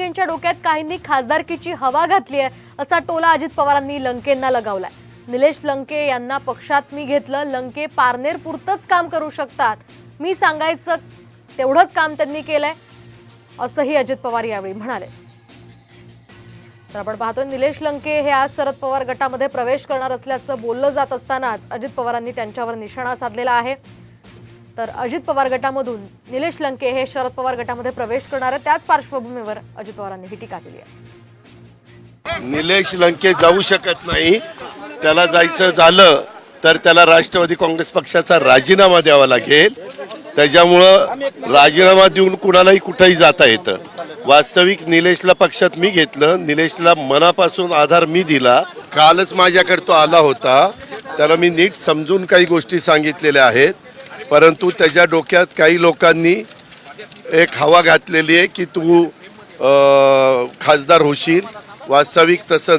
लंकेंच्या डोक्यात काहींनी खासदारकीची हवा घातली आहे असा टोला अजित पवारांनी लंकेंना लगावलाय. निलेश लंके यांना पक्षात मी घेतलं लंके पारनेरपुरतच काम करू शकतात. मी सांगायचं तेवढंच काम त्यांनी केलंय असंही अजित पवार यावेळी म्हणाले. तर आपण पाहतोय निलेश लंके हे आज शरद पवार गटामध्ये प्रवेश करणार असल्याचं बोललं जात असतानाच अजित पवारांनी त्यांच्यावर निशाणा साधलेला आहे. तर अजित पवार गटामधून निलेश लंके हे शरद पवार गटामध्ये प्रवेश करणार आहेत. त्याच पार्श्वभूमीवर अजित पवारांनी ही टीका केली आहे. निलेश लंके जाऊ शकत नाही. त्याला जायचं झालं तर त्याला राष्ट्रवादी काँग्रेस पक्षाचा राजीनामा द्यावा लागेल. त्याच्यामुळं राजीनामा देऊन कुणालाही कुठंही जाता येतं. वास्तविक निलेशला पक्षात मी घेतलं. निलेशला मनापासून आधार मी दिला. कालच माझ्याकडे तो आला होता. त्याला मी नीट समजून काही गोष्टी सांगितलेल्या आहेत. परंतु त्याच्या डोक्यात काही लोकांनी एक हवा घातलेली आहे की तू खासदार होशील. वास्तविक तसं